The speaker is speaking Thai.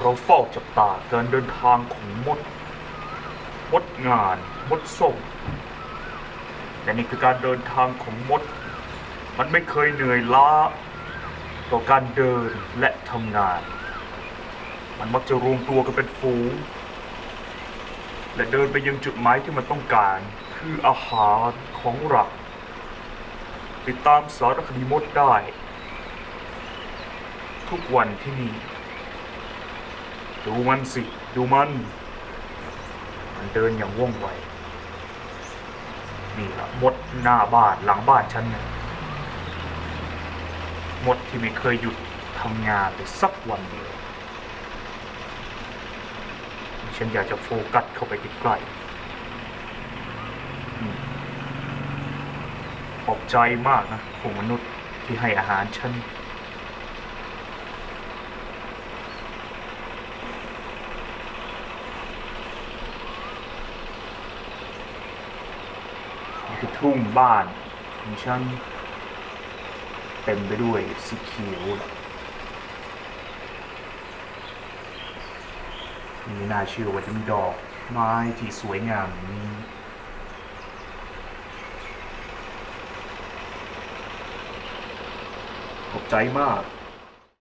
เราเฝ้าจับตาการเดินทางของมด มดงาน มดส้มและนี่คือการเดินทางของมด มันไม่เคยเหนื่อยล้า ต่อการเดินและทำงาน มันมักจะรวมตัวกันเป็นฝูง และเดินไปยังจุดหมายที่มันต้องการ คืออาหารของหลัก ติดตามสารคดีมดได้ ทุกวันที่นี่ ดูมันสิ ดูมัน มันเดินอย่างว่องไว นี่ละมดหน้าบ้านหลังบ้านฉันเนี่ยมดที่ไม่เคยหยุดทำงานเลยสักวันเดียว ฉันอยากจะโฟกัสเข้าไปใกล้ๆขอบใจมากนะพวกมนุษย์ที่ให้อาหารฉัน คือทุ่งบ้านของฉันเต็มไปด้วยสีเขียวนี่น่าเชื่อว่าจะมีดอกไม้ที่สวยงามนี้ขอบใจมาก